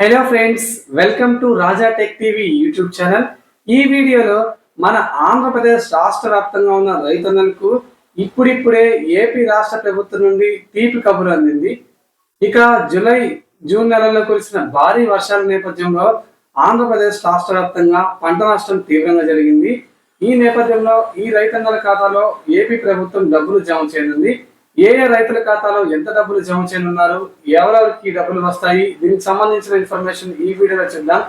Hello friends welcome to Raja tech TV YouTube channel ఈ వీడియోలో మన ఆంధ్రప్రదేశ్ రాష్ట్ర వ్యాప్తంగా ఉన్న రైతన్నలకు ఇప్పుడిప్పుడే ఏపీ రాష్ట్ర ప్రభుత్వం నుండి తీపి కబురు అందింది. ఇక జూలై జూన్ నెలలో కురిసిన భారీ వర్షాల నేపథ్యంలో ఆంధ్రప్రదేశ్ రాష్ట్ర వ్యాప్తంగా పంట నష్టం తీవ్రంగా జరిగింది. ఈ నేపథ్యంలో ఈ రైతన్నల ఖాతాలో ఏపీ ప్రభుత్వం డబ్బులు జమ చేయనుంది. ఏ ఏ రైతుల ఖాతాలో ఎంత డబ్బులు జమ చేయనున్నారు ఎవరెవరికి డబ్బులు వస్తాయి దీనికి సంబంధించిన ఇన్ఫర్మేషన్ ఈ వీడియోలో చూద్దాం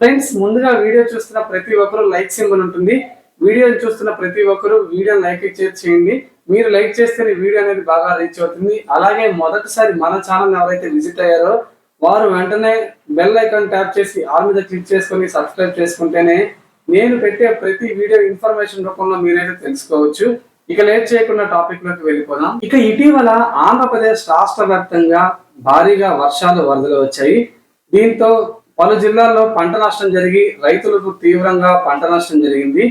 ఫ్రెండ్స్ ముందుగా వీడియో చూస్తున్న ప్రతి ఒక్కరు లైక్ సింబల్ ఉంటుంది. వీడియోని చూస్తున్న ప్రతి ఒక్కరు వీడియోని లైక్ చేయండి. మీరు లైక్ చేస్తేనే వీడియో అనేది బాగా రీచ్ అవుతుంది. అలాగే మొదటిసారి మన ఛానల్ ఎవరైతే విజిట్ అయ్యారో వారు వెంటనే బెల్ ఐకాన్ ట్యాప్ చేసి ఆల్ మీద క్లిక్ చేసుకొని సబ్స్క్రైబ్ చేసుకుంటేనే నేను పెట్టే ప్రతి వీడియో ఇన్ఫర్మేషన్ రూపంలో మీరైతే తెలుసుకోవచ్చు. ఇక లేట్ చేయకుండా టాపిక్లోకి వెళ్ళిపోదాం. ఇక ఇటీవల ఆంధ్రప్రదేశ్ రాష్ట్ర వ్యాప్తంగా భారీగా వర్షాలు వరదలు వచ్చాయి. దీంతో పలు జిల్లాల్లో పంట నష్టం జరిగి రైతులకు తీవ్రంగా పంట నష్టం జరిగింది.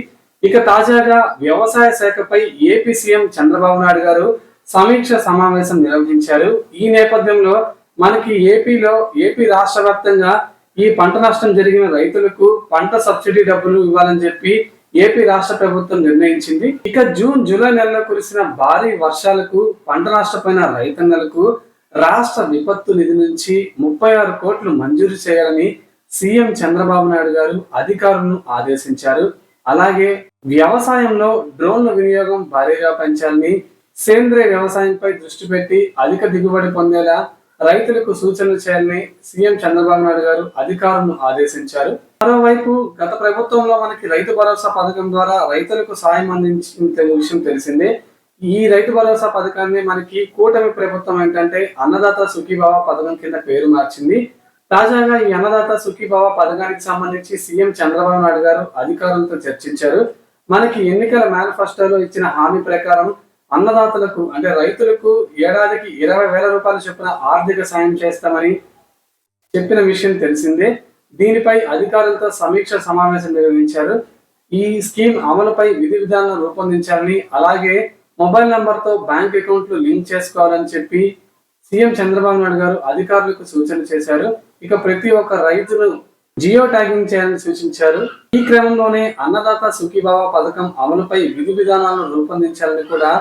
ఇక తాజాగా వ్యవసాయ శాఖపై ఏపీ సీఎం చంద్రబాబు నాయుడు గారు సమీక్ష సమావేశం నిర్వహించారు. ఈ నేపథ్యంలో మనకి ఏపీలో ఏపీ రాష్ట్ర వ్యాప్తంగా ఈ పంట నష్టం జరిగిన రైతులకు పంట సబ్సిడీ డబ్బులు ఇవ్వాలని చెప్పి ఏపీ రాష్ట్ర ప్రభుత్వం నిర్ణయించింది. ఇక జూన్ జూలై నెలలో కురిసిన భారీ వర్షాలకు పంట నష్టపోయిన రైతన్నలకు రాష్ట్ర విపత్తు నిధి నుంచి ముప్పై ఆరు కోట్లు మంజూరు చేయాలని సీఎం చంద్రబాబు నాయుడు గారు అధికారులను ఆదేశించారు. అలాగే వ్యవసాయంలో డ్రోన్ల వినియోగం భారీగా పెంచాలని సేంద్రియ వ్యవసాయంపై దృష్టి పెట్టి అధిక దిగుబడి పొందేలా రైతులకు సూచనలు చేయాలని సీఎం చంద్రబాబు నాయుడు గారు అధికారులను ఆదేశించారు. మరోవైపు గత ప్రభుత్వంలో మనకి రైతు భరోసా పథకం ద్వారా రైతులకు సాయం అందించిన విషయం తెలిసిందే. ఈ రైతు భరోసా పథకాన్ని మనకి కూటమి ప్రభుత్వం ఏంటంటే అన్నదాత సుఖీభావ పథకం కింద పేరు మార్చింది. తాజాగా ఈ అన్నదాత సుఖీభావ పథకానికి సంబంధించి సీఎం చంద్రబాబు నాయుడు గారు అధికారులతో చర్చించారు. మనకి ఎన్నికల మేనిఫెస్టోలో ఇచ్చిన హామీ ప్రకారం అన్నదాతలకు అంటే రైతులకు ఏడాదికి ఇరవై వేల రూపాయలు చొప్పున ఆర్థిక సాయం చేస్తామని చెప్పిన విషయం తెలిసిందే. దీనిపై అధికారులతో సమీక్ష సమావేశం నిర్వహించారు. ఈ స్కీమ్ అమలుపై విధి విధానం రూపొందించాలని అలాగే మొబైల్ నంబర్తో బ్యాంక్ అకౌంట్లు లింక్ చేసుకోవాలని చెప్పి సీఎం చంద్రబాబు నాయుడు గారు అధికారులకు సూచన చేశారు. ఇక ప్రతి ఒక్క రైతును జియో ట్యాగింగ్ చేయాలని సూచించారు. ఈ క్రమంలోనే అన్నదాత సుఖీభావ పథకం అమలుపై విధి విధానాలను రూపొందించాలని కూడా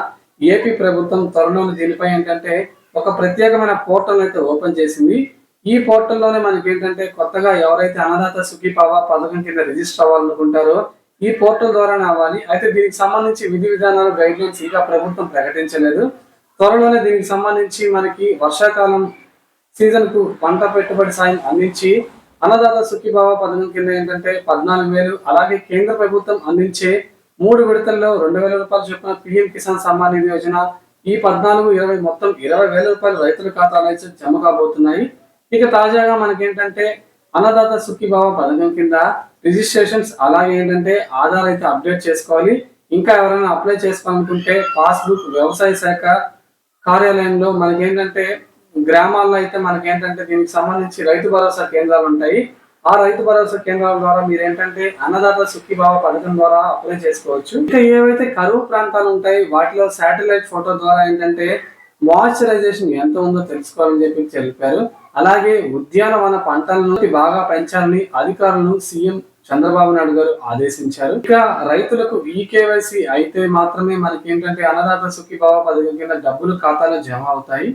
ఏపీ ప్రభుత్వం త్వరలోనే దీనిపై ఏంటంటే ఒక ప్రత్యేకమైన పోర్టల్ అయితే ఓపెన్ చేసింది. ఈ పోర్టల్లోనే మనకి ఏంటంటే కొత్తగా ఎవరైతే అన్నదాత సుఖీభావ పథకం కింద రిజిస్టర్ అవ్వాలనుకుంటారో ఈ పోర్టల్ ద్వారానే అవ్వాలి. అయితే దీనికి సంబంధించి విధి విధానాలు గైడ్ లైన్స్ ఇంకా ప్రభుత్వం ప్రకటించలేదు. త్వరలోనే దీనికి సంబంధించి మనకి వర్షాకాలం సీజన్కు పంట పెట్టుబడి సాయం అందించి అన్నదాత సుఖీభావ పథకం కింద ఏంటంటే పద్నాలుగు వేలు అలాగే కేంద్ర ప్రభుత్వం అందించే మూడు విడతల్లో రెండు వేల రూపాయలు చొప్పున పిఎం కిసాన్ సమ్మాన్ నిధి యోజన ఈ పద్నాలుగు ఇరవై మొత్తం ఇరవై వేల రూపాయలు రైతుల ఖాతాలో అయితే జమ కాబోతున్నాయి. ఇక తాజాగా మనకేంటంటే అన్నదాత సుఖీభావ పథకం కింద రిజిస్ట్రేషన్స్ అలాగే ఏంటంటే ఆధార్ అయితే అప్డేట్ చేసుకోవాలి. ఇంకా ఎవరైనా అప్లై చేసుకోవాలనుకుంటే పాస్బుక్ వ్యవసాయ శాఖ కార్యాలయంలో మనకేంటంటే గ్రామాల్లో అయితే మనకేంటంటే దీనికి సంబంధించి రైతు భరోసా కేంద్రాలు ఉంటాయి. ఆ రైతు భరోసా కేంద్రాల ద్వారా మీరు ఏంటంటే అన్నదాత సుఖీభావ పథకం ద్వారా అప్లై చేసుకోవచ్చు. ఇంకా ఏవైతే కరువు ప్రాంతాలు ఉంటాయి వాటిలో శాటిలైట్ ఫోటో ద్వారా ఏంటంటే మాయిశ్చరైజేషన్ ఎంత ఉందో తెలుసుకోవాలని చెప్పి తెలిపారు. అలాగే ఉద్యానవన పంటలను బాగా పెంచాలని అధికారులను సీఎం చంద్రబాబు నాయుడు గారు ఆదేశించారు. ఇక రైతులకు ఈ కేవైసీ అయితే మాత్రమే మనకి ఏంటంటే అన్నదాత సుఖీభావ పథకం కింద డబ్బులు ఖాతాలో జమ అవుతాయి.